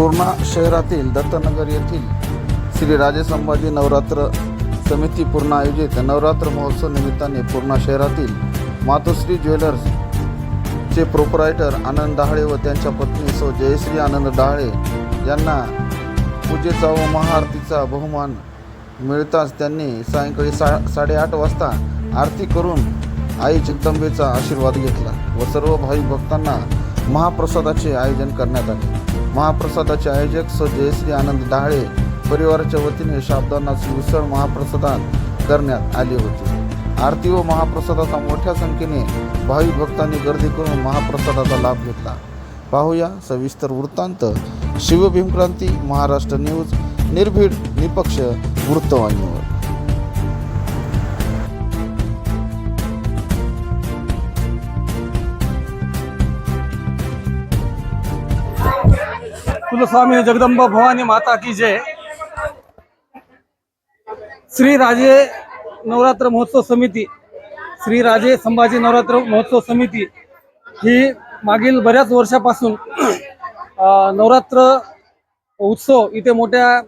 पूर्णा शहरातील दत्तनगर येथील श्री राजे संभाजी नवरात्र समिती पूर्ण आयोजित नवरात्र महोत्सव निमित्ताने पूर्णा शहरातील मातोश्री ज्वेलर्स चे प्रोपरायटर आनंद डहाळे व त्यांच्या पत्नी सौ जयश्री आनंद डहाळे यांना पूजेचा व महाआरतीचा बहुमान मिळताच त्यांनी सायंकाळी सा साडेआठ वाजता आरती करून आई जगदंबेचा आशीर्वाद घेतला व सर्व भाविक भक्तांना महाप्रसादाचे आयोजन करण्यात आले. महाप्रसादाचे आयोजक स. जयश्री आनंद डहाळे परिवाराच्या वतीने शाब्दांना उसळ महाप्रसादात करण्यात आली होती. आरती व महाप्रसादाचा मोठ्या संख्येने भाविक भक्तांनी गर्दी करून महाप्रसादाचा लाभ घेतला. पाहूया सविस्तर वृत्तांत. शिवभीमक्रांती महाराष्ट्र न्यूज निर्भीड निपक्ष वृत्तवाहिनीवर. स्वामी जगदंबा भवानी माता की जय। श्री राजे नवरात्र महोत्सव समिती श्री राजे संभाजी नवरात्र महोत्सव समिती ही मागील बऱ्याच वर्षापासून नवरात्र उत्सव इथे मोठ्या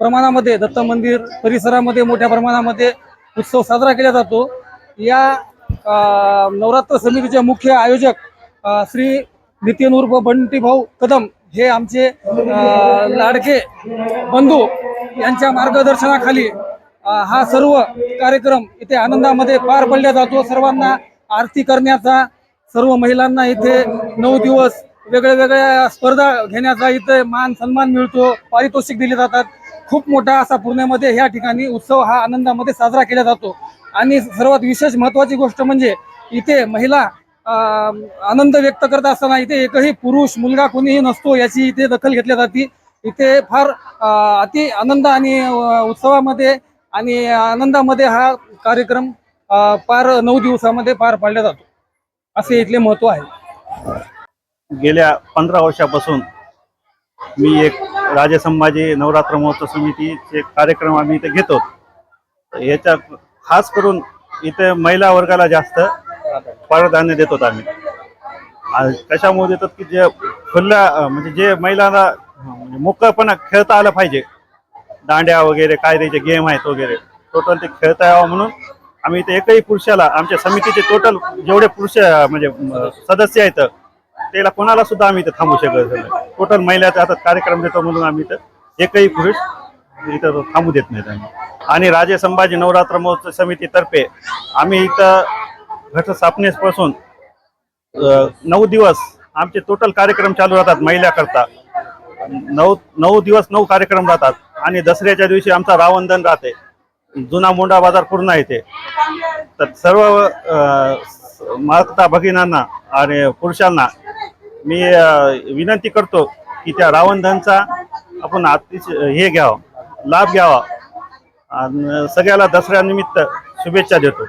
प्रमाणामध्ये दत्त मंदिर परिसरामध्ये मोठ्या प्रमाणामध्ये उत्सव साजरा केला जातो. या नवरात्र समितीचे मुख्य आयोजक श्री नितीन उर्फ बंटी भाऊ कदम हे आमचे लाडके बंधू यांच्या मार्गदर्शनाखाली हा सर्व कार्यक्रम इथे आनंदामध्ये पार पडला जातो. सर्वांना आरती करण्याचा सर्व महिलांना इथे नऊ दिवस वेगळ्या वेगळ्या स्पर्धा घेण्याचा इथे मान सन्मान मिळतो. पारितोषिक दिले जातात. खूप मोठा असा पुण्यामध्ये ह्या ठिकाणी उत्सव हा आनंदामध्ये साजरा केला जातो. आणि सर्वात विशेष महत्वाची गोष्ट म्हणजे इथे महिला आनंद व्यक्त करत असताना इथे एकही पुरुष मुलगा कोणीही नसतो याची इथे दखल घेतली जाते. इथे फार अति आनंद आणि उत्सवामध्ये आणि आनंदामध्ये हा कार्यक्रम फार पार नऊ दिवसामध्ये पार पाडला जातो. असे इथले महत्त्व आहे. गेल्या पंधरा वर्षापासून मी एक राजे संभाजी नवरात्र महोत्सव समितीचे कार्यक्रम आम्ही इथे घेतो. याच्या खास करून इथे महिला वर्गाला जास्त प्राधान्य देतो आम्ही. आणि कशामुळे देतात की जे खुल्या म्हणजे जे महिलांना म्हणजे मोकळपणा खेळता आलं पाहिजे. दांड्या वगैरे काय त्याचे गेम आहेत वगैरे टोटल ते खेळता यावं म्हणून आम्ही इथे एकही पुरुषाला आमच्या समितीचे टोटल जेवढे पुरुष म्हणजे सदस्य आहेत त्याला कोणाला सुद्धा आम्ही इथं थांबू शकत नाही. टोटल महिलाचा आता कार्यक्रम देतो म्हणून आम्ही इथं एकही पुरुष इथं थांबू देत नाहीत आम्ही. आणि राजे संभाजी नवरात्र महोत्सव समितीतर्फे आम्ही इथं घटस्थापनेपासून नऊ दिवस आमचे टोटल कार्यक्रम चालू राहतात महिलाकरता. नऊ नऊ दिवस नऊ कार्यक्रम राहतात आणि दसऱ्याच्या दिवशी आमचा रावणदन राहते. जुना मोंडा बाजार पूर्ण येते तर सर्व माता भगिनांना आणि पुरुषांना मी विनंती करतो की त्या रावणधनचा आपण अतिशय हे घ्यावं लाभ घ्यावा. आणि सगळ्याला दसऱ्यानिमित्त शुभेच्छा देतो.